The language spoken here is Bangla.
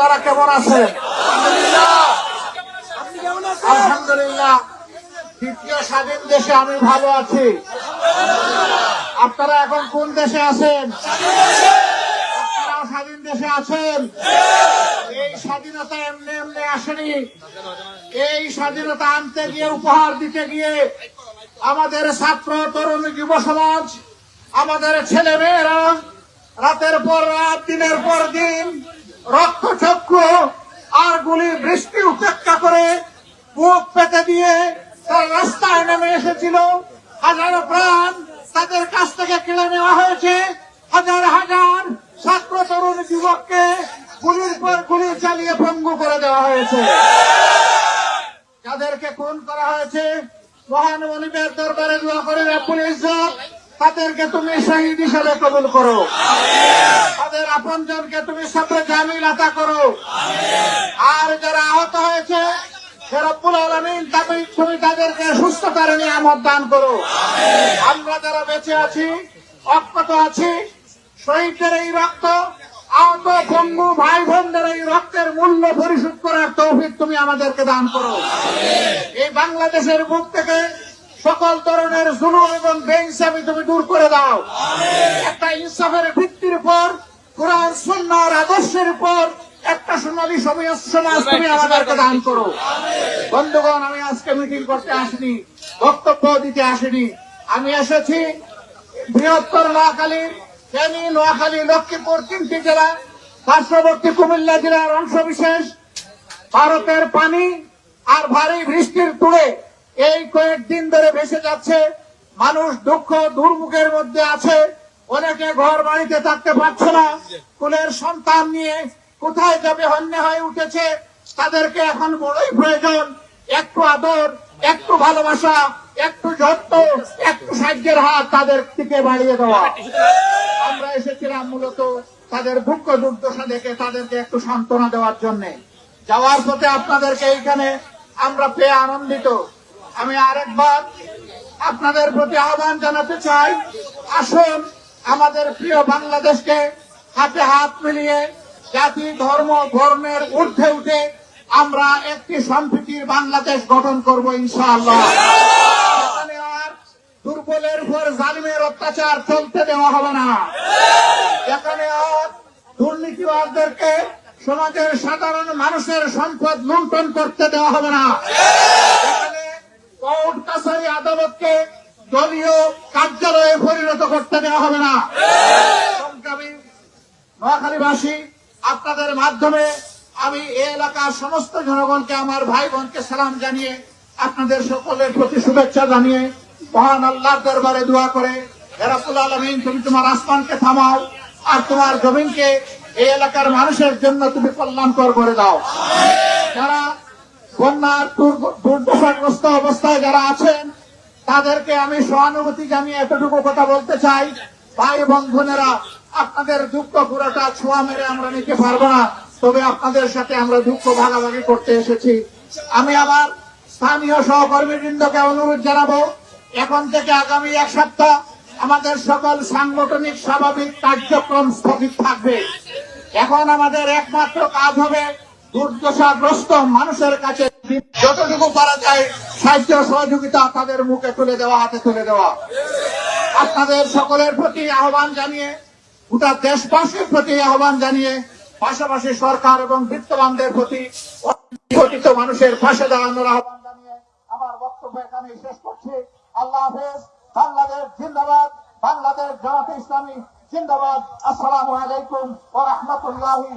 আপনারা কেমন আছেন আলহামদুলিল্লাহ। দ্বিতীয় স্বাধীন দেশে আমি ভালো আছি। আপনারা এখন কোন দেশে আছেন? স্বাধীন দেশে আছেন? এই স্বাধীনতা এমনি এমনি আসেনি। এই স্বাধীনতা আনতে গিয়ে, উপহার দিতে গিয়ে আমাদের ছাত্র, তরুণ, যুব সমাজ, আমাদের ছেলে মেয়েরা রাতের পর রাত, দিনের পর দিন রক্তচক্ষু আর গুলির বৃষ্টি উপেক্ষা করে বুক পেতে দিয়ে তার রাস্তায় নেমে এসেছিল। হাজারো প্রাণ তাদের কাছ থেকে কেড়ে নেওয়া হয়েছে। হাজার হাজার ছাত্র তরুণ যুবককে গুলির পর গুলি চালিয়ে ভঙ্গ করে দেওয়া হয়েছে। যাদেরকে খুন করা হয়েছে, মহান মনিবের দরবারে দোয়া করে ইজ্জত তাদেরকে তুমি শহীদ হিসেবে কবুল করো। তাদের আপনজনকে তুমি সবরে জামিল আতা করো। আর যারা আহত হয়েছে রব্বুল আলামিন তুমি তুমি তাদেরকে সুস্থতার নিয়ামত দান করো। আমরা যারা বেঁচে আছি, অক্ষত আছি, শহীদদের এই রক্ত, আহত পঙ্গু ভাই বোনদের এই রক্তের মূল্য পরিশোধ করার তৌফিক তুমি আমাদেরকে দান করো। এই বাংলাদেশের বুক থেকে সকল ধরনের জুলুম এবং বেইনসাফি তুমি দূর করে দাও। একটা ইনসাফের ভিত্তির উপর কোরআন সুন্নাহর আদর্শের উপর একটা সোনালী সমাজ সমাজ তুমি আমাদেরকে দান করো। বন্ধুগণ আমি আজকে মিটিং করতে আসিনি বক্তব্য দিতে আসিনি। আমি এসেছি বৃহত্তর নোয়াখালী ফেনী নোয়াখালী লক্ষ্মীপুর তিনটি জেলা পার্শ্ববর্তী কুমিল্লা জেলার অংশ বিশেষ ভারতের পানি আর ভারী বৃষ্টির তুড়ে এই কয়েকদিন ধরে ভেসে যাচ্ছে। মানুষ দুঃখ দুর্ভোগের মধ্যে আছে। অনেকে ঘর বাড়িতে থাকতে পারছে না। কুলের সন্তান নিয়ে কোথায় যাবে, হন্যে হয়ে উঠেছে, তাদেরকে এখন বড়ই প্রয়োজন। একটু আদর, একটু ভালোবাসা, একটু যত্ন, একটু সাহায্যের হাত তাদের থেকে বাড়িয়ে দেওয়া। আমরা এসেছিলাম মূলত তাদের দুঃখ দুর্দশা দেখে তাদেরকে একটু সান্ত্বনা দেওয়ার জন্য। যাওয়ার পথে আপনাদেরকে এইখানে আমরা পেয়ে আনন্দিত। আমি আরেকবার আপনাদের প্রতি আহ্বান জানাতে চাই, আসুন আমাদের প্রিয় বাংলাদেশকে হাতে হাত মিলিয়ে জাতি, ধর্ম ধর্মের ঊর্ধ্বে উঠে আমরা একটি সম্প্রীতির বাংলাদেশ গঠন করব ইনশাআল্লাহ। দুর্বলের উপর জালিমের অত্যাচার চলতে দেওয়া হবে না। এখানে আর দুর্নীতিবাদদেরকে সমাজের সাধারণ মানুষের সম্পদ লুণ্ঠন করতে দেওয়া হবে না। এখানে কোর্ট কাছারি আদালতকে দলীয় করতে দেওয়া হবে না। নোয়াখালীবাসী, আপনাদের মাধ্যমে আমি এ এলাকার সমস্ত জনগণকে, আমার ভাই বোনকে সালাম জানিয়ে আপনাদের সকলের প্রতি শুভেচ্ছা জানিয়ে মহান আল্লাহর দরবারে দোয়া করে হেরাপুল আলমিন, তুমি তোমার আসমানকে থামাও আর তোমার জমিনকে এই এলাকার মানুষের জন্য তুমি কল্যাণকর করে দাও। যারা বন্যার দুর্দশাগ্রস্ত অবস্থায় যারা আছেন তাদেরকে আমি সহানুভূতি জানিয়ে এতটুকু কথা বলতে চাই। ভাই এবং বোনেরা, আপনাদের দুঃখ পুরোটা ছোঁয়া মেরে আমরা নিতে পারব না। তবে আপনাদের সাথে আমরা দুঃখ ভাগাভাগি করতে এসেছি। আমি আমার স্থানীয় সহকর্মীবৃন্দকে অনুরোধ জানাব, এখন থেকে আগামী এক সপ্তাহ আমাদের সকল সাংগঠনিক স্বাভাবিক কার্যক্রম স্থগিত থাকবে। এখন আমাদের একমাত্র কাজ হবে দুর্দশাগ্রস্ত মানুষের কাছে যতটুকু পারা যায় সাহায্য সহযোগিতা তাদের মুখে তুলে দেওয়া, হাতে তুলে দেওয়া। আপনাদের সকলের প্রতি আহ্বান জানিয়ে, গোটা দেশবাসীর প্রতি আহ্বান জানিয়ে, পাশাপাশি সরকার এবং বিত্তবানদের প্রতি ঘটিত মানুষের পাশে দাঁড়ানোর আহ্বান জানিয়ে আমার বক্তব্য এখানে শেষ করছি। আল্লাহ হাফেজ। বাংলাদেশ জিন্দাবাদ। বাংলাদেশ জামাতে ইসলামী জিন্দাবাদ। আসসালামু আলাইকুম ওয়া রাহমাতুল্লাহি